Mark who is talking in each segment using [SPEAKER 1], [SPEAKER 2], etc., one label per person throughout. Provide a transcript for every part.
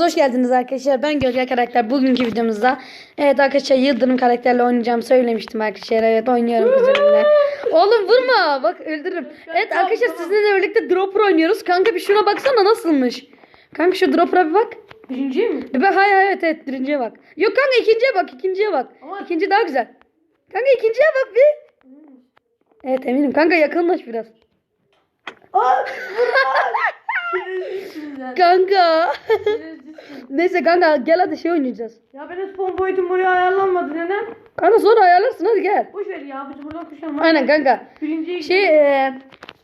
[SPEAKER 1] Hoş geldiniz arkadaşlar. Ben Gölge karakter. Bugünkü videomuzda evet arkadaşlar Yıldırım karakterle oynayacağım söylemiştim arkadaşlar. Evet oynuyorum kuzenimle. Oğlum vurma. Bak öldürürüm. Evet arkadaşlar sizinle birlikte Dropper oynuyoruz. Kanka bir şuna baksana nasılmış. Kanka şu Dropper'a bir bak.
[SPEAKER 2] Birinci mi?
[SPEAKER 1] Bir bak hayır evet evet birinciye bak. Yok kanka ikinciye bak ikinciye bak.
[SPEAKER 2] Ama-
[SPEAKER 1] İkinci daha güzel. Kanka ikinciye bak bir. Evet eminim kanka yakınlaş biraz.
[SPEAKER 2] Aa! Ya.
[SPEAKER 1] Kanka. Neyse kanka gel hadi şey oynayacağız.
[SPEAKER 2] Ya benim spawn boyutum buraya ayarlanmadı neden?
[SPEAKER 1] Kanka sonra ayarlarsın hadi gel.
[SPEAKER 2] Boş ver ya biz buradan kuşalım.
[SPEAKER 1] Aynen kanka.
[SPEAKER 2] Birinciye
[SPEAKER 1] Şey e,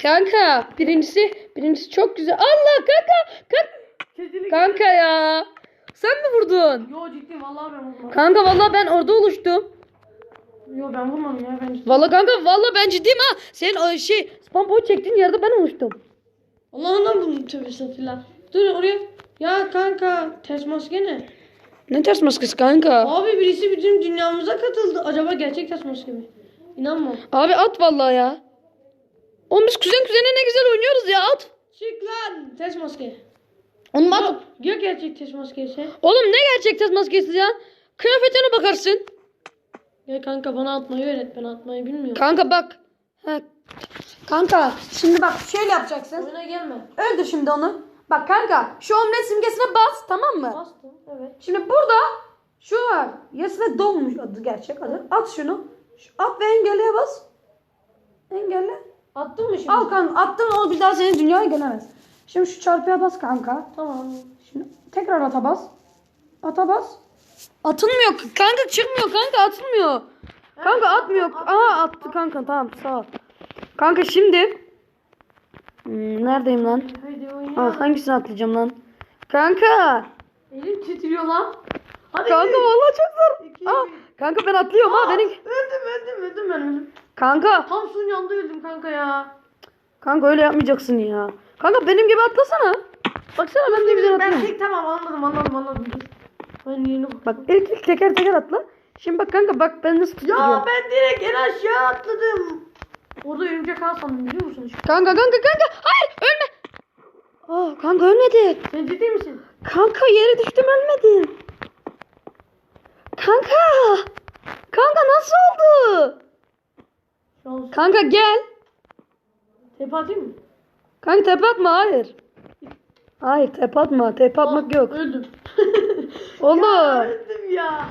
[SPEAKER 1] kanka birincisi birincisi çok güzel. Allah kanka kanka,
[SPEAKER 2] Kesinlikle.
[SPEAKER 1] kanka ya. Sen mi vurdun?
[SPEAKER 2] Yo ciddi vallahi ben vurmadım.
[SPEAKER 1] Kanka vallahi ben orada oluştum.
[SPEAKER 2] Yo ben vurmadım ya ben.
[SPEAKER 1] Vallahi kanka vallahi ben ciddiyim ha. Senin o şey spam boy çektiğin yerde ben oluştum.
[SPEAKER 2] Allah'ından bunu tövbe estağfurullah. Dur oraya. Ya kanka ters maske ne?
[SPEAKER 1] Ne ters maskesi kanka?
[SPEAKER 2] Abi birisi bizim dünyamıza katıldı. Acaba gerçek ters maske mi? İnanmam.
[SPEAKER 1] Abi at vallahi ya. Oğlum biz kuzen kuzene ne güzel oynuyoruz ya at.
[SPEAKER 2] Çık lan ters maske.
[SPEAKER 1] Oğlum at.
[SPEAKER 2] Ya, ya gerçek ters maske ise?
[SPEAKER 1] Oğlum ne gerçek ters maskesi ya? Kıyafetine bakarsın.
[SPEAKER 2] Ya kanka bana atmayı öğret. Ben atmayı bilmiyorum.
[SPEAKER 1] Kanka bak. Ha. Kanka şimdi bak şöyle yapacaksın.
[SPEAKER 2] Oyuna gelme.
[SPEAKER 1] Öldür şimdi onu. Bak kanka şu omlet simgesine bas tamam mı?
[SPEAKER 2] Bastım. Evet.
[SPEAKER 1] Şimdi burada şu var. Yarısına dolmuş adı gerçek adı. At şunu. Şu- At ve engelleye bas. Engelle.
[SPEAKER 2] Attın mı şimdi?
[SPEAKER 1] Al kanka attın o bir daha senin dünyaya gelemez. Şimdi şu çarpıya bas kanka.
[SPEAKER 2] Tamam.
[SPEAKER 1] Şimdi tekrar ata bas. Ata bas. Atılmıyor. Kanka çıkmıyor kanka atılmıyor. Kanka atmıyor. Aha attı kanka tamam sağ ol. Kanka şimdi Hmm, neredeyim lan?
[SPEAKER 2] Haydi oyna.
[SPEAKER 1] Aa, hangisini atlayacağım lan? Kanka.
[SPEAKER 2] Elim titriyor lan. Hadi.
[SPEAKER 1] Kanka vallahi çok zor.
[SPEAKER 2] İki,
[SPEAKER 1] Aa, kanka ben atlıyorum ha benim.
[SPEAKER 2] Öldüm öldüm öldüm ben öldüm.
[SPEAKER 1] Kanka.
[SPEAKER 2] Tam suyun yanında öldüm kanka ya.
[SPEAKER 1] Kanka öyle yapmayacaksın ya. Kanka benim gibi atlasana. Baksana ben ne güzel
[SPEAKER 2] Ben
[SPEAKER 1] atlıyorum.
[SPEAKER 2] tek tamam anladım anladım anladım. Ben yeni bak.
[SPEAKER 1] Bak ilk ilk teker teker atla. Şimdi bak kanka bak ben nasıl tutturuyorum.
[SPEAKER 2] Ya ben direkt en aşağı atladım. Orada örümcek ağ sandım biliyor musun?
[SPEAKER 1] Kanka kanka kanka. Hayır ölme. Aa, kanka ölmedi.
[SPEAKER 2] Sen ciddi misin?
[SPEAKER 1] Kanka yere düştüm ölmedim. Kanka. Kanka nasıl oldu?
[SPEAKER 2] An
[SPEAKER 1] Kanka gel.
[SPEAKER 2] tepe atayım mı?
[SPEAKER 1] Kanka tepe atma hayır. Hayır tepe atma. Tepe atmak
[SPEAKER 2] Aa,
[SPEAKER 1] yok.
[SPEAKER 2] Öldüm.
[SPEAKER 1] Oğlum.
[SPEAKER 2] Ya, öldüm ya.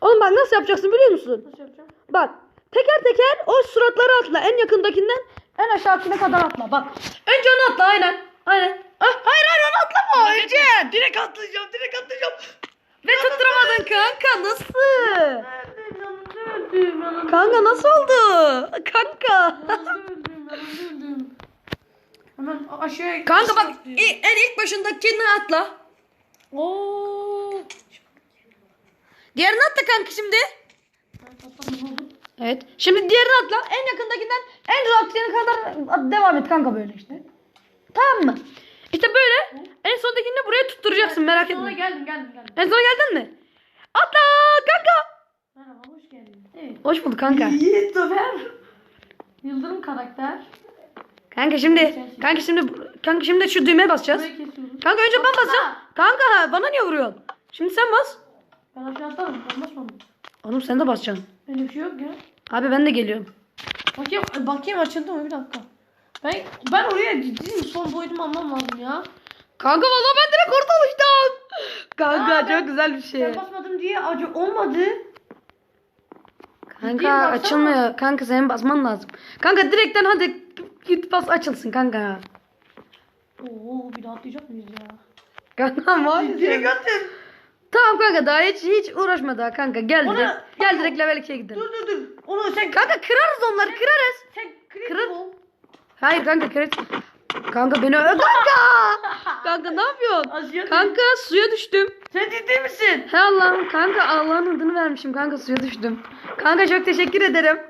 [SPEAKER 1] Oğlum bak nasıl yapacaksın biliyor musun?
[SPEAKER 2] Nasıl yapacağım?
[SPEAKER 1] Bak teker teker o suratları atla. En yakındakinden en aşağısına kadar atla. Bak. Önce onu atla aynen. Aynen. Ah, hayır hayır onu atlama. Önce.
[SPEAKER 2] Direkt atlayacağım direkt atlayacağım.
[SPEAKER 1] Ve tutturamadın kanka nasıl? Kanka nasıl oldu? Kanka.
[SPEAKER 2] Hemen aşağıya.
[SPEAKER 1] Kanka bak i- en ilk başındakini atla.
[SPEAKER 2] Oo.
[SPEAKER 1] Diğerini atla kanka şimdi. Evet. Şimdi diğerini atla. En yakındakinden en uzaktaki kadar at- devam et kanka böyle işte. Tamam mı? İşte böyle. En sondakini de buraya tutturacaksın merak
[SPEAKER 2] Sonra
[SPEAKER 1] etme.
[SPEAKER 2] geldim geldim geldim.
[SPEAKER 1] En sona geldin mi? Atla kanka.
[SPEAKER 2] Merhaba hoş geldin. Evet.
[SPEAKER 1] Hoş bulduk kanka.
[SPEAKER 2] Yiğit. Yıldırım karakter.
[SPEAKER 1] Kanka şimdi kanka şimdi kanka şimdi şu düğmeye basacağız.
[SPEAKER 2] Burayı kesiyoruz.
[SPEAKER 1] Kanka önce ben basacağım. Kanka bana niye vuruyorsun? Şimdi sen bas.
[SPEAKER 2] Ben aşağı atlarım. Ben basmadım.
[SPEAKER 1] Oğlum sen de basacaksın.
[SPEAKER 2] Öyle bir şey yok ya.
[SPEAKER 1] Abi ben de geliyorum.
[SPEAKER 2] Bakayım, bakayım açıldı mı bir dakika. Ben ben oraya ciddiyim son boyutumu almam lazım ya.
[SPEAKER 1] Kanka vallahi ben direkt orada oluştum. Kanka
[SPEAKER 2] Aa, ben-
[SPEAKER 1] çok güzel bir şey.
[SPEAKER 2] Ben basmadım diye acı olmadı.
[SPEAKER 1] Kanka
[SPEAKER 2] Ciddi baksana.
[SPEAKER 1] açılmıyor. Kanka senin basman lazım. Kanka direkten hadi git bas açılsın kanka.
[SPEAKER 2] Oo bir daha atlayacak mıyız ya?
[SPEAKER 1] Kanka var ya sen.
[SPEAKER 2] atın.
[SPEAKER 1] Tamam kanka daha hiç hiç uğraşma daha kanka. Gel
[SPEAKER 2] Ona-
[SPEAKER 1] direkt. Gel direkt level 2'ye gidelim.
[SPEAKER 2] Dur dur dur. Onu sen
[SPEAKER 1] Kanka kırarız onları kırarız.
[SPEAKER 2] sen ol.
[SPEAKER 1] Hayır kanka kırarız. Kanka beni öl. Kanka. kanka ne yapıyorsun?
[SPEAKER 2] Aşağı
[SPEAKER 1] Kanka suya düştüm.
[SPEAKER 2] Sen ciddi misin?
[SPEAKER 1] He Allah'ım kanka Allah'ın adını vermişim kanka suya düştüm. Kanka çok teşekkür ederim.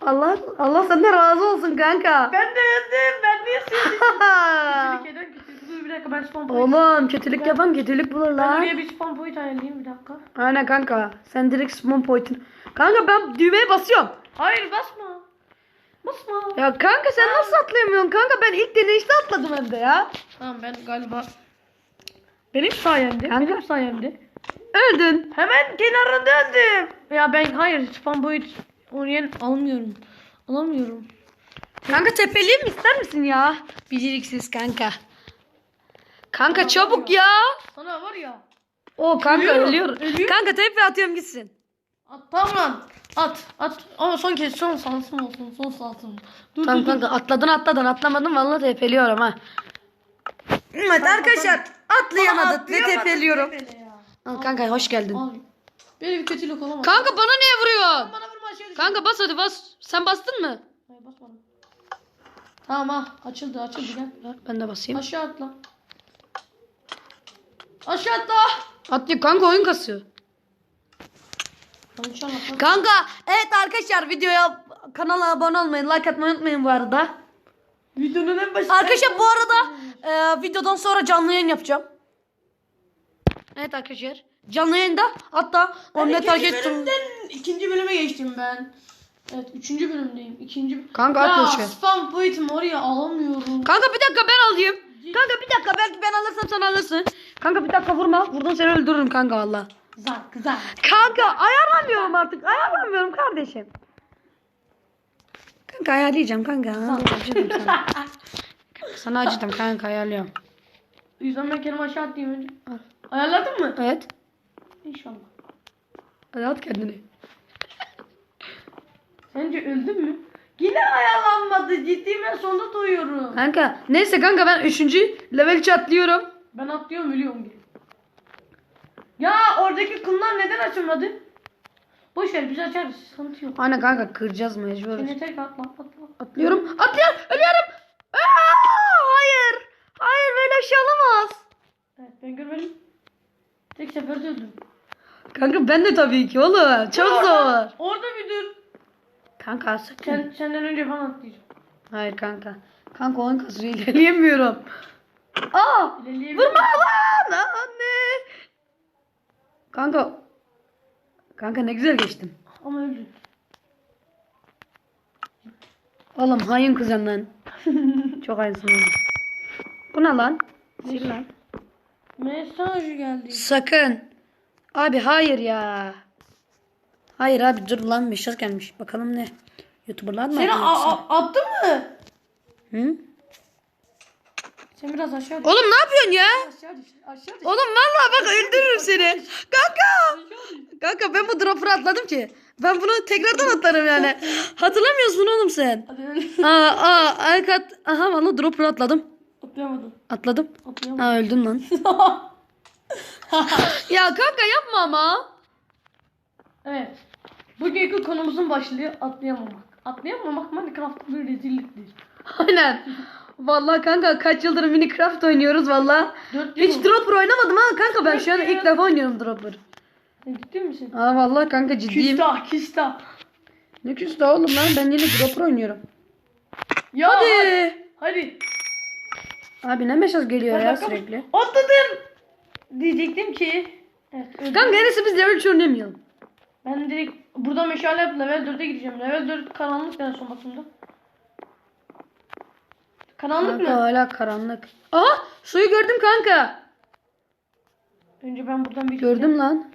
[SPEAKER 1] Allah Allah senden razı olsun kanka.
[SPEAKER 2] Ben de öldüm. Ben niye eden kötülük. Bir dakika ben spawn point.
[SPEAKER 1] Oğlum kötülük yapan kötülük bulur
[SPEAKER 2] Ben oraya bir spawn point ayarlayayım bir dakika.
[SPEAKER 1] Aynen kanka. Sen direkt spawn point'in. Kanka ben düğmeye basıyorum.
[SPEAKER 2] Hayır basma. Basma.
[SPEAKER 1] Ya kanka sen nasıl atlayamıyorsun kanka? Ben ilk deneyişte atladım hem de ya.
[SPEAKER 2] Tamam ben galiba Benim sayemde.
[SPEAKER 1] Kanka.
[SPEAKER 2] Benim sayemde.
[SPEAKER 1] Öldün.
[SPEAKER 2] Hemen kenarında öldüm. Ya ben hayır spam boyut oraya almıyorum. Alamıyorum.
[SPEAKER 1] Kanka tepeliyim ister misin ya? Beceriksiz kanka. Kanka çabuk ya.
[SPEAKER 2] Sana var ya.
[SPEAKER 1] O kanka
[SPEAKER 2] Ölüyorum,
[SPEAKER 1] ölüyor.
[SPEAKER 2] ölüyorum.
[SPEAKER 1] Kanka tepe atıyorum gitsin.
[SPEAKER 2] At tamam lan. At at. Ama son kez son sansın olsun. Son sansın. Dur
[SPEAKER 1] Tamam
[SPEAKER 2] dur dur.
[SPEAKER 1] kanka atladın atladın atlamadım vallahi tepeliyorum ha. Evet arkadaşlar atlayamadık ve tepeliyorum.
[SPEAKER 2] tepele ya.
[SPEAKER 1] Al kanka hoş geldin.
[SPEAKER 2] Al. Böyle bir kötülük olamaz.
[SPEAKER 1] Kanka bana niye vuruyorsun?
[SPEAKER 2] Bana vurma aşağı.
[SPEAKER 1] Kanka bas hadi bas. Sen bastın mı?
[SPEAKER 2] Hayır basmadım. Tamam ha açıldı açıldı gel.
[SPEAKER 1] Ben de basayım.
[SPEAKER 2] Aşağı atla. Aşağı atla.
[SPEAKER 1] Atlıyor kanka oyun kasıyor. Kanka evet arkadaşlar videoya kanala abone olmayı like atmayı unutmayın bu arada.
[SPEAKER 2] Videonun en başında.
[SPEAKER 1] Arkadaşlar bu arada e, videodan sonra canlı yayın yapacağım. Evet arkadaşlar canlı yayında hatta onu takip ettim.
[SPEAKER 2] ikinci bölüme geçtim ben. Evet üçüncü bölümdeyim. İkinci
[SPEAKER 1] Kanka
[SPEAKER 2] ya,
[SPEAKER 1] atla şu.
[SPEAKER 2] spam boyutumu oraya alamıyorum.
[SPEAKER 1] Kanka bir dakika ben alayım. Kanka bir dakika belki ben alırsam sen alırsın. Kanka bir dakika vurma. Buradan seni öldürürüm kanka valla.
[SPEAKER 2] Güzel güzel.
[SPEAKER 1] Kanka ayarlamıyorum artık. Ayarlamıyorum kardeşim. Kanka ayarlayacağım kanka. Acıdım sana. Sana acıdım kanka ayarlıyorum.
[SPEAKER 2] Yüzden kendimi aşağı atlayayım önce. Ayarladın mı?
[SPEAKER 1] Evet.
[SPEAKER 2] İnşallah.
[SPEAKER 1] Hadi at kendini.
[SPEAKER 2] Sence öldün mü? Yine ayarlanmadı. Ciddi ben sonunda doyuyorum.
[SPEAKER 1] Kanka neyse kanka ben 3. level 3 atlıyorum.
[SPEAKER 2] Ben atlıyorum ölüyorum gibi. Ya oradaki kumlar neden açılmadı? Boş ver biz açarız. Sıkıntı yok.
[SPEAKER 1] Aynen kanka kıracağız mecbur.
[SPEAKER 2] Sen yeter ki atla atla.
[SPEAKER 1] Atlıyorum. Atlıyorum. Ölüyorum. Aa, hayır. Hayır böyle şey olamaz.
[SPEAKER 2] Evet ben görmedim. Tek seferde öldüm.
[SPEAKER 1] Kanka ben de tabii ki oğlum. Çok zor.
[SPEAKER 2] orada, Orada bir dur.
[SPEAKER 1] Kanka sakın.
[SPEAKER 2] Sen, senden önce ben atlayacağım.
[SPEAKER 1] Hayır kanka. Kanka oyun kasıyor ilerleyemiyorum. Aa! Vurma lan anne. Kanka. Kanka ne güzel geçtim.
[SPEAKER 2] Ama öldüm.
[SPEAKER 1] Oğlum hain kızım lan. Çok hainsin oğlum. Bu ne lan? Sil lan.
[SPEAKER 2] Mesaj geldi.
[SPEAKER 1] Sakın. Abi hayır ya. Hayır abi dur lan mesaj gelmiş. Bakalım ne? Youtuberlar mı?
[SPEAKER 2] Seni attı mı?
[SPEAKER 1] Hı?
[SPEAKER 2] Sen biraz aşağı düş.
[SPEAKER 1] Oğlum ne yapıyorsun ya?
[SPEAKER 2] Aşağı düş. Aşağı düş.
[SPEAKER 1] Oğlum vallahi bak öldürürüm seni. Kanka. Kanka ben bu dropper'ı atladım ki. Ben bunu tekrardan atlarım yani. Hatırlamıyorsun oğlum sen.
[SPEAKER 2] Hadi öyle.
[SPEAKER 1] Aa aa arkat. Aha valla dropper'ı atladım.
[SPEAKER 2] Atlayamadım.
[SPEAKER 1] Atladım.
[SPEAKER 2] Atlayamadım.
[SPEAKER 1] Ha öldüm lan. ya kanka yapma ama.
[SPEAKER 2] evet. Bugünkü konumuzun başlığı atlayamamak. Atlayamamak Minecraft'ta bir rezilliktir.
[SPEAKER 1] Aynen. Vallahi kanka kaç yıldır Minecraft oynuyoruz valla. Hiç dropper oynamadım ha kanka ben şu an ilk defa oynuyorum dropper.
[SPEAKER 2] Ciddi misin?
[SPEAKER 1] Aa vallahi kanka ciddiyim.
[SPEAKER 2] Küstah küstah.
[SPEAKER 1] Ne küstü oğlum lan ben yine dropper oynuyorum.
[SPEAKER 2] Ya
[SPEAKER 1] Hadi.
[SPEAKER 2] Hadi.
[SPEAKER 1] Abi ne mesaj geliyor ya sürekli.
[SPEAKER 2] Atladım. Diyecektim ki. Evet, öldüm.
[SPEAKER 1] Kanka neresi biz level 3 oynayamayalım.
[SPEAKER 2] Ben direkt burada meşale yapıp level 4'e gideceğim. Level 4 karanlık en son bakımda. Karanlık
[SPEAKER 1] Kanka
[SPEAKER 2] mı?
[SPEAKER 1] hala karanlık. Aha suyu gördüm kanka.
[SPEAKER 2] Önce ben buradan bir
[SPEAKER 1] Gördüm lan.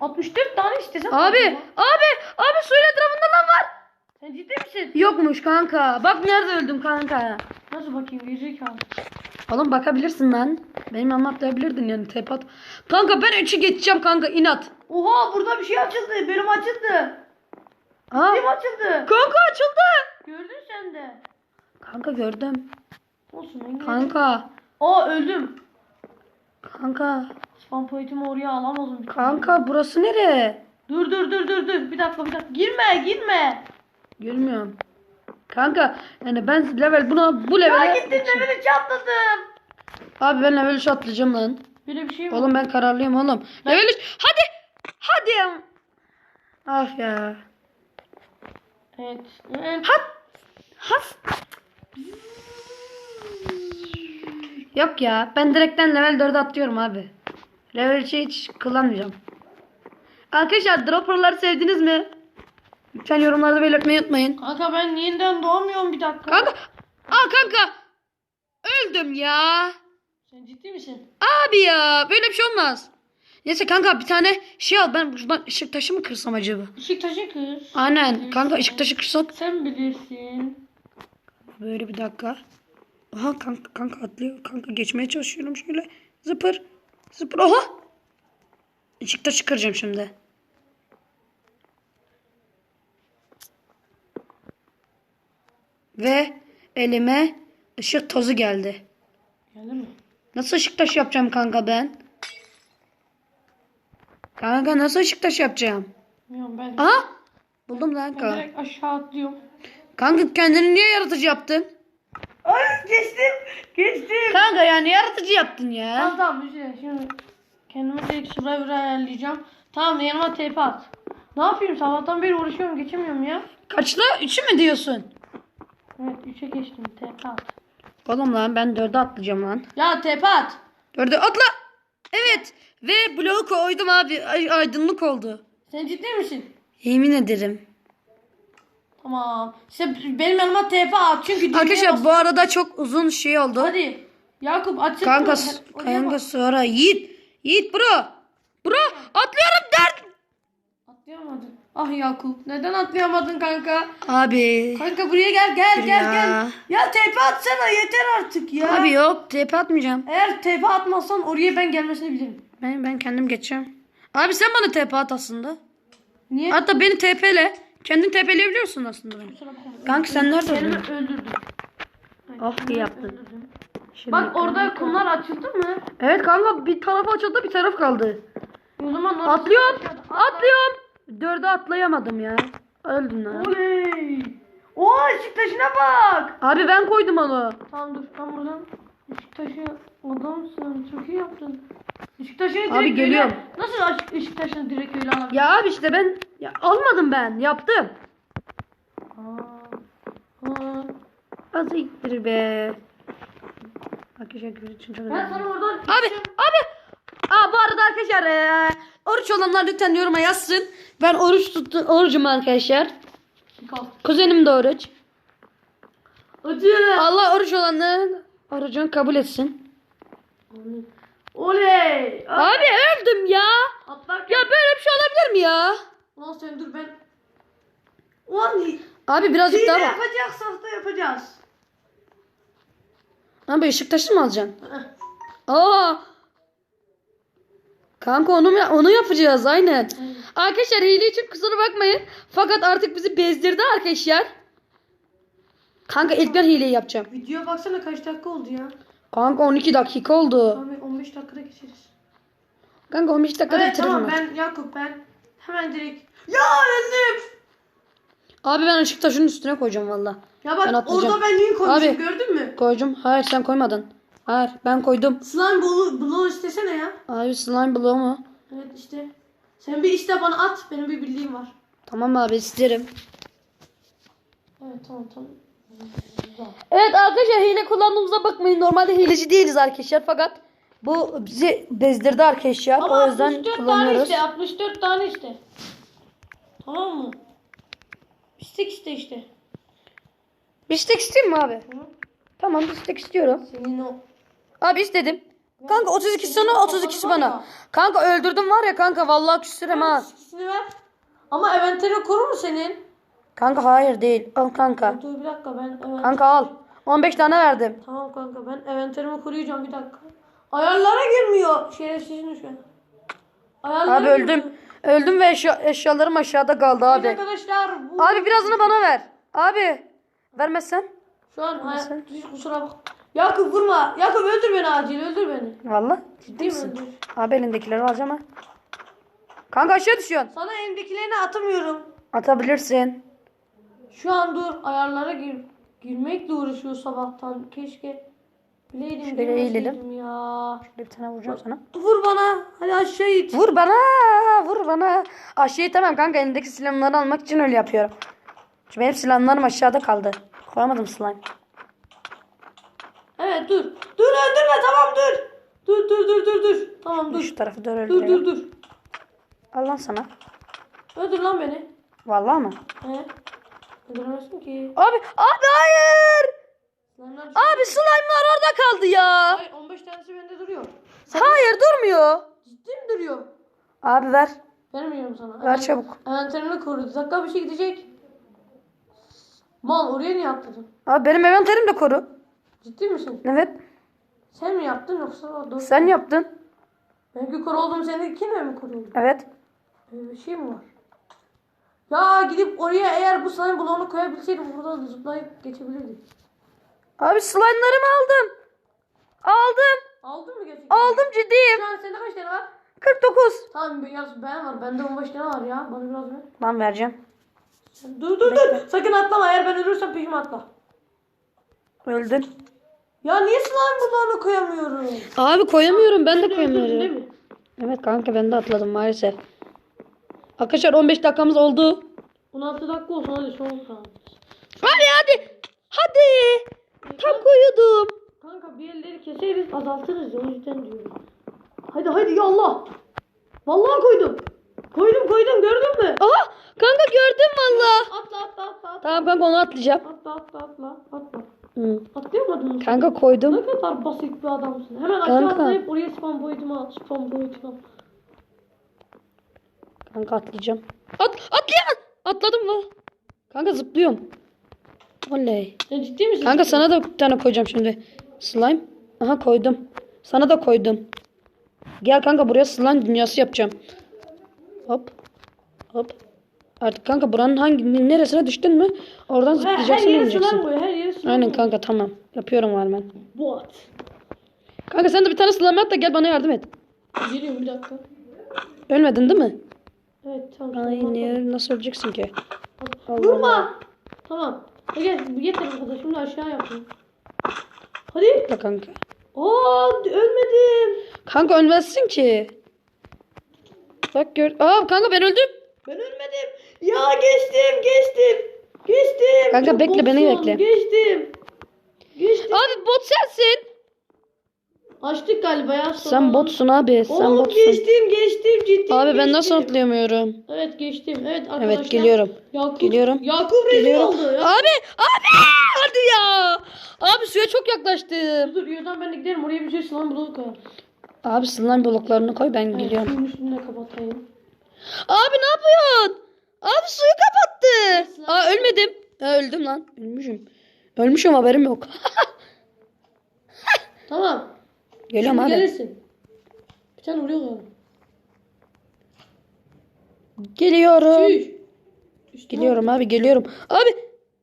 [SPEAKER 2] 64 tane istesem.
[SPEAKER 1] Abi abi abi suyun etrafında lan var.
[SPEAKER 2] Sen ciddi misin?
[SPEAKER 1] Yokmuş kanka. Bak nerede öldüm kanka.
[SPEAKER 2] Nasıl bakayım gerizekalı.
[SPEAKER 1] Oğlum bakabilirsin lan. Benim anlatabilirdin yani tepat. Kanka ben 3'ü geçeceğim kanka inat.
[SPEAKER 2] Oha burada bir şey açıldı. Bölüm açıldı.
[SPEAKER 1] Aa,
[SPEAKER 2] Bölüm açıldı.
[SPEAKER 1] kanka açıldı.
[SPEAKER 2] Gördün sen de.
[SPEAKER 1] Kanka gördüm.
[SPEAKER 2] Olsun ben Kanka. Aa öldüm.
[SPEAKER 1] Kanka.
[SPEAKER 2] Spam pointimi oraya alamadım.
[SPEAKER 1] Kanka burası nere?
[SPEAKER 2] Dur dur dur dur dur. Bir dakika bir dakika. Girme girme.
[SPEAKER 1] Görmüyorum. Kanka yani ben level buna bu
[SPEAKER 2] Ya
[SPEAKER 1] levele
[SPEAKER 2] gittin de beni çatladın.
[SPEAKER 1] Abi ben level 3 atlayacağım lan.
[SPEAKER 2] Böyle bir şey mi?
[SPEAKER 1] Oğlum ben kararlıyım oğlum. Level 3 hadi. Hadi ya. Ah ya.
[SPEAKER 2] Evet. evet.
[SPEAKER 1] Hat. Has. Yok ya. Ben direkten level 4'e atlıyorum abi. Level 3'e hiç kullanmayacağım. Arkadaşlar dropperları sevdiniz mi? Lütfen yorumlarda belirtmeyi unutmayın.
[SPEAKER 2] Kanka ben yeniden doğamıyorum bir dakika.
[SPEAKER 1] Kanka. Aa kanka. Öldüm ya.
[SPEAKER 2] Sen ciddi misin?
[SPEAKER 1] Abi ya böyle bir şey olmaz. Neyse kanka bir tane şey al ben buradan ışık taşı mı kırsam acaba?
[SPEAKER 2] Işık taşı kız.
[SPEAKER 1] Aynen kanka ışık taşı kırsak.
[SPEAKER 2] Sen bilirsin.
[SPEAKER 1] Böyle bir dakika. Aha kanka, kanka atlıyor. Kanka geçmeye çalışıyorum şöyle. Zıpır. Zıpır. Oha. Işık taşı kıracağım şimdi. Ve elime ışık tozu geldi.
[SPEAKER 2] Geldi mi?
[SPEAKER 1] Nasıl ışık taşı yapacağım kanka ben? Kanka nasıl ışık taşı yapacağım?
[SPEAKER 2] Bilmiyorum ben.
[SPEAKER 1] Aha! Buldum
[SPEAKER 2] Ben
[SPEAKER 1] kanka.
[SPEAKER 2] direkt aşağı atlıyorum.
[SPEAKER 1] Kanka kendini niye yaratıcı yaptın?
[SPEAKER 2] Ay geçtim. Geçtim.
[SPEAKER 1] Kanka yani yaratıcı yaptın ya.
[SPEAKER 2] Tamam tamam bir şey. Şimdi kendime direkt survivor ayarlayacağım. Tamam yanıma TP at. Ne yapayım sabahtan beri uğraşıyorum geçemiyorum ya.
[SPEAKER 1] Kaçla? Üçü mü diyorsun?
[SPEAKER 2] Evet 3'e geçtim TP at.
[SPEAKER 1] Oğlum lan ben dörde atlayacağım lan.
[SPEAKER 2] Ya TP at.
[SPEAKER 1] Dörde atla. Evet. Ve bloğu koydum abi. Ay, aydınlık oldu.
[SPEAKER 2] Sen ciddi misin?
[SPEAKER 1] Yemin ederim.
[SPEAKER 2] Tamam. İşte benim yanıma TP at çünkü
[SPEAKER 1] Arkadaşlar bu arada çok uzun şey oldu.
[SPEAKER 2] Hadi. Yakup açsın.
[SPEAKER 1] Kanka, kanka sonra Yiğit. Yiğit bro. Bro atlıyorum dert.
[SPEAKER 2] Atlayamadın. Ah Yakup neden atlayamadın kanka?
[SPEAKER 1] Abi.
[SPEAKER 2] Kanka buraya gel gel
[SPEAKER 1] Dur
[SPEAKER 2] gel
[SPEAKER 1] ya.
[SPEAKER 2] gel. Ya TP atsana yeter artık ya.
[SPEAKER 1] Abi yok tepe atmayacağım.
[SPEAKER 2] Eğer TP atmazsan oraya ben gelmesini bilirim.
[SPEAKER 1] Ben, ben kendim geçeceğim. Abi sen bana tepe at aslında.
[SPEAKER 2] Niye?
[SPEAKER 1] Hatta beni tepele. Kendin tepeleyebiliyorsun aslında beni.
[SPEAKER 2] Kusura bakma.
[SPEAKER 1] Kanka sen nerede
[SPEAKER 2] Kendimi öldürdüm.
[SPEAKER 1] Ah iyi yaptın. Şimdi-
[SPEAKER 2] Bak orada kumlar açıldı mı?
[SPEAKER 1] Evet kanka bir taraf açıldı bir taraf kaldı.
[SPEAKER 2] O zaman orası
[SPEAKER 1] Atlıyorum. Atlıyorum. Dörde atlayamadım ya. Öldün lan.
[SPEAKER 2] Oley. Oha ışık taşına bak.
[SPEAKER 1] Abi ben koydum onu.
[SPEAKER 2] Tamam dur ben buradan ışık taşı adamsın çok iyi yaptın. Işık taşını direkt
[SPEAKER 1] Abi geliyorum.
[SPEAKER 2] öyle- Nasıl ışık taşını direkt öyle alabilirsin?
[SPEAKER 1] Ya abi işte ben ya, almadım ben. Yaptım.
[SPEAKER 2] Aa. Aa.
[SPEAKER 1] Az ittir be. Arkadaşlar görüşürüz için çok
[SPEAKER 2] Ben
[SPEAKER 1] önemli.
[SPEAKER 2] sana oradan
[SPEAKER 1] Abi abi. Aa bu arada arkadaşlar eee, oruç olanlar lütfen yoruma yazsın. Ben oruç tuttum. Orucum arkadaşlar. Kuzenim de oruç.
[SPEAKER 2] Acı.
[SPEAKER 1] Allah oruç olanların orucunu kabul etsin.
[SPEAKER 2] Oley. Aa,
[SPEAKER 1] Abi öldüm ya.
[SPEAKER 2] Atlarken.
[SPEAKER 1] Ya böyle bir şey olabilir mi ya?
[SPEAKER 2] Ulan sen dur ben. Ulan
[SPEAKER 1] Abi birazcık daha bak.
[SPEAKER 2] yapacaksak da yapacağız.
[SPEAKER 1] Abi ışık taşı mı alacaksın? Aa. Kanka onu onu yapacağız aynen. Arkadaşlar hile için kusura bakmayın. Fakat artık bizi bezdirdi arkadaşlar. Kanka ilk ben hileyi yapacağım.
[SPEAKER 2] Videoya baksana kaç dakika oldu ya.
[SPEAKER 1] Kanka 12 dakika oldu.
[SPEAKER 2] Tamam 15 dakikada geçeriz.
[SPEAKER 1] Kanka 15 dakikada
[SPEAKER 2] Evet
[SPEAKER 1] bitiririm
[SPEAKER 2] tamam
[SPEAKER 1] ben.
[SPEAKER 2] ben Yakup ben hemen direkt. Ya öldüm.
[SPEAKER 1] Abi ben ışık taşının üstüne koyacağım valla.
[SPEAKER 2] Ya bak
[SPEAKER 1] Ben atlayacağım.
[SPEAKER 2] orada ben niye koymuşum
[SPEAKER 1] Abi.
[SPEAKER 2] gördün mü?
[SPEAKER 1] Koydum. Hayır sen koymadın. Hayır ben koydum.
[SPEAKER 2] Slime bloğu, bloğu istesene ya.
[SPEAKER 1] Abi slime bloğu mu?
[SPEAKER 2] Evet işte. Sen bir iste bana at. Benim bir bildiğim var.
[SPEAKER 1] Tamam abi isterim.
[SPEAKER 2] Evet tamam tamam.
[SPEAKER 1] Evet arkadaşlar hile kullandığımıza bakmayın. Normalde hileci değiliz arkadaşlar fakat bu bizi bezdirdi arkadaşlar.
[SPEAKER 2] Ama
[SPEAKER 1] o yüzden
[SPEAKER 2] 64 tane
[SPEAKER 1] kullanıyoruz.
[SPEAKER 2] iste. 64 tane iste. Tamam mı? İstek iste işte.
[SPEAKER 1] Bistek isteyeyim mi abi?
[SPEAKER 2] Hı?
[SPEAKER 1] Tamam bistek istiyorum.
[SPEAKER 2] Senin o.
[SPEAKER 1] Abi istedim. Kanka 32 sana 32'si bana. Kanka öldürdüm var ya kanka vallahi küsürem ha.
[SPEAKER 2] İkisini ver. Ama eventeri korur mu senin?
[SPEAKER 1] Kanka hayır değil. Al kanka.
[SPEAKER 2] Dur bir dakika ben evet.
[SPEAKER 1] Kanka al. 15 tane verdim.
[SPEAKER 2] Tamam kanka ben eventlerimi koruyacağım bir dakika. Ayarlara girmiyor. Şerefsizin şu an. Ayarlara
[SPEAKER 1] Abi
[SPEAKER 2] girmiyor.
[SPEAKER 1] öldüm. Öldüm ve eşya, eşyalarım aşağıda kaldı
[SPEAKER 2] Evet
[SPEAKER 1] abi.
[SPEAKER 2] arkadaşlar bu
[SPEAKER 1] Abi birazını bana ver. Abi. Vermezsen.
[SPEAKER 2] şu an hay-
[SPEAKER 1] Nasıl?
[SPEAKER 2] hiç kusura bak. Yakup vurma. Yakup öldür beni acil öldür beni.
[SPEAKER 1] Valla. Ciddi misin?
[SPEAKER 2] öldür?
[SPEAKER 1] Abi elindekileri alacağım ha. Kanka aşağı düşüyorsun.
[SPEAKER 2] Sana elimdekilerini atamıyorum.
[SPEAKER 1] Atabilirsin.
[SPEAKER 2] Şu an dur ayarlara gir. Girmekle uğraşıyor sabahtan. Keşke bileydim
[SPEAKER 1] Şöyle eğilelim.
[SPEAKER 2] ya.
[SPEAKER 1] Bir tane vuracağım sana.
[SPEAKER 2] Vur bana. Hadi aşağı it.
[SPEAKER 1] Vur bana. Vur bana. Aşağıya tamam kanka elindeki silahları almak için öyle yapıyorum. Çünkü benim silahlarım aşağıda kaldı. Koyamadım slime.
[SPEAKER 2] Evet dur. Dur öldürme tamam dur. Dur dur dur dur dur. Tamam dur.
[SPEAKER 1] Şu tarafı dur
[SPEAKER 2] Dur dur dur.
[SPEAKER 1] Al lan sana.
[SPEAKER 2] Öldür lan beni.
[SPEAKER 1] Vallahi mı?
[SPEAKER 2] He. Öldüremezsin ki.
[SPEAKER 1] Abi. Abi hayır. Abi slime'lar orada kaldı ya.
[SPEAKER 2] Hayır 15 tanesi bende duruyor.
[SPEAKER 1] Hayır durmuyor.
[SPEAKER 2] Ciddi mi duruyor?
[SPEAKER 1] Abi ver.
[SPEAKER 2] Vermiyorum sana.
[SPEAKER 1] Ver çabuk.
[SPEAKER 2] Envanterimle korudu. Dakika bir şey gidecek. Mal oraya niye atladın?
[SPEAKER 1] Abi benim envanterim de koru.
[SPEAKER 2] Ciddi misin?
[SPEAKER 1] Evet.
[SPEAKER 2] Sen mi yaptın yoksa doğru?
[SPEAKER 1] Sen yaptın.
[SPEAKER 2] Benimki koru olduğum seninkine mi koru oldu?
[SPEAKER 1] Evet.
[SPEAKER 2] Böyle bir şey mi var? Ya gidip oraya eğer bu slime bloğunu koyabilseydim buradan zıplayıp geçebilirdik.
[SPEAKER 1] Abi slime'larımı aldım. Aldım.
[SPEAKER 2] Aldın mı gerçekten?
[SPEAKER 1] Aldım ciddiyim.
[SPEAKER 2] Şu an sende kaç tane var?
[SPEAKER 1] 49.
[SPEAKER 2] Tamam biraz ben var. Bende 15 tane var ya. Bana biraz ver.
[SPEAKER 1] Ben vereceğim.
[SPEAKER 2] Dur dur dur. Sakın atlama. Eğer ben ölürsem peşime atla.
[SPEAKER 1] Öldün.
[SPEAKER 2] Ya niye slime bloğunu koyamıyorum?
[SPEAKER 1] Abi koyamıyorum. Ben de
[SPEAKER 2] Değil
[SPEAKER 1] koyamıyorum.
[SPEAKER 2] mi?
[SPEAKER 1] Evet kanka ben de atladım maalesef. Arkadaşlar 15 dakikamız oldu.
[SPEAKER 2] 16 dakika olsun hadi son kaldı.
[SPEAKER 1] Hadi hadi. Hadi. Tam koyuyordum.
[SPEAKER 2] Kanka bir elleri keseriz azaltırız ya o yüzden diyorum. Hadi hadi ya Allah. Vallahi koydum. Koydum koydum gördün mü?
[SPEAKER 1] Aha kanka gördüm valla.
[SPEAKER 2] Atla atla atla atla.
[SPEAKER 1] Tamam kanka onu atlayacağım.
[SPEAKER 2] Atla atla atla atla.
[SPEAKER 1] Hı.
[SPEAKER 2] Atlayamadın mı?
[SPEAKER 1] Kanka koydum.
[SPEAKER 2] Ne kadar basit bir adamsın. Hemen aşağı atlayıp oraya spam boyutuma al. Spam boyutuma.
[SPEAKER 1] Kanka atlayacağım. At atlayamam. Atladım mı? Kanka zıplıyorum. Oley.
[SPEAKER 2] Sen ciddi misin?
[SPEAKER 1] Kanka sana da bir tane koyacağım şimdi. Slime. Aha koydum. Sana da koydum. Gel kanka buraya slime dünyası yapacağım. Hop. Hop. Artık kanka buranın hangi neresine düştün mü? Oradan
[SPEAKER 2] her, her
[SPEAKER 1] zıplayacaksın
[SPEAKER 2] yere
[SPEAKER 1] ineceksin.
[SPEAKER 2] slime koy. Her yere slime
[SPEAKER 1] Aynen kanka tamam. Yapıyorum hemen.
[SPEAKER 2] Bot.
[SPEAKER 1] Kanka sen de bir tane slime at da gel bana yardım et.
[SPEAKER 2] Geliyorum bir dakika.
[SPEAKER 1] Ölmedin değil mi?
[SPEAKER 2] Evet tamam.
[SPEAKER 1] Ay niye nasıl öleceksin ki?
[SPEAKER 2] tamam. Vurma. Tamam. Hadi gel yeter bu kadar. Şimdi aşağı yapayım. Hadi.
[SPEAKER 1] Da kanka.
[SPEAKER 2] Aa ölmedim.
[SPEAKER 1] Kanka ölmezsin ki. Bak gör. Aa kanka ben öldüm.
[SPEAKER 2] Ben ölmedim. Ya geçtim geçtim. Geçtim.
[SPEAKER 1] Kanka
[SPEAKER 2] Çok
[SPEAKER 1] bekle, beni bekle.
[SPEAKER 2] Geçtim. Geçtim.
[SPEAKER 1] Abi bot sensin.
[SPEAKER 2] Açtık galiba ya.
[SPEAKER 1] Sen botsun abi. Sen
[SPEAKER 2] Oğlum
[SPEAKER 1] botsun.
[SPEAKER 2] geçtim geçtim ciddi
[SPEAKER 1] Abi ben nasıl
[SPEAKER 2] geçtim.
[SPEAKER 1] atlayamıyorum?
[SPEAKER 2] Evet geçtim. Evet arkadaşlar.
[SPEAKER 1] Evet geliyorum.
[SPEAKER 2] Yakup,
[SPEAKER 1] Geliyorum.
[SPEAKER 2] Yakup rezil
[SPEAKER 1] Geliyorum.
[SPEAKER 2] oldu. Ya.
[SPEAKER 1] Abi abi hadi ya. Abi suya çok yaklaştım.
[SPEAKER 2] Dur yüzden ben de giderim oraya bir şey slime bloğu koyar.
[SPEAKER 1] Abi slime bloklarını koy ben
[SPEAKER 2] Evet,
[SPEAKER 1] geliyorum.
[SPEAKER 2] suyun üstünde kapatayım.
[SPEAKER 1] Abi ne yapıyorsun? Abi suyu kapattı. Aa ölmedim. Ha, öldüm lan. Ölmüşüm. Ölmüşüm haberim yok.
[SPEAKER 2] Tamam.
[SPEAKER 1] Geliyorum
[SPEAKER 2] Şimdi
[SPEAKER 1] abi.
[SPEAKER 2] gelirsin. Bir tane vuruyor galiba.
[SPEAKER 1] Geliyorum.
[SPEAKER 2] Çüş. Üstüne
[SPEAKER 1] Geliyorum abi geliyorum. Abi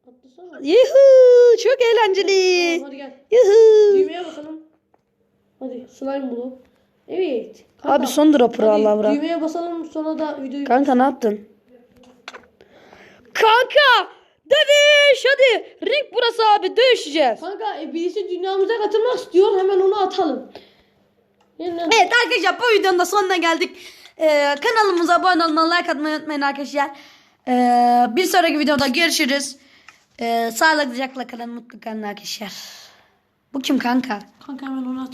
[SPEAKER 2] Atlasana.
[SPEAKER 1] yuhu çok eğlenceli.
[SPEAKER 2] Tamam, hadi gel.
[SPEAKER 1] Yuhu.
[SPEAKER 2] Düğmeye basalım. Hadi slime bloğu. Evet. Kanka,
[SPEAKER 1] Abi son dropper Allah bırak.
[SPEAKER 2] Düğmeye basalım sonra da videoyu...
[SPEAKER 1] Kanka ne yaptın? Kanka dövüş hadi. Ring burası abi dövüşeceğiz.
[SPEAKER 2] Kanka e, birisi dünyamıza katılmak istiyor hemen onu atalım. Yeniden...
[SPEAKER 1] Evet arkadaşlar bu videonun da sonuna geldik. Ee, kanalımıza abone olmayı, like atmayı unutmayın arkadaşlar. Ee, bir sonraki videoda görüşürüz. Ee, sağlıcakla kalın, mutlu kalın arkadaşlar. Bu kim kanka?
[SPEAKER 2] Kanka hemen onu at.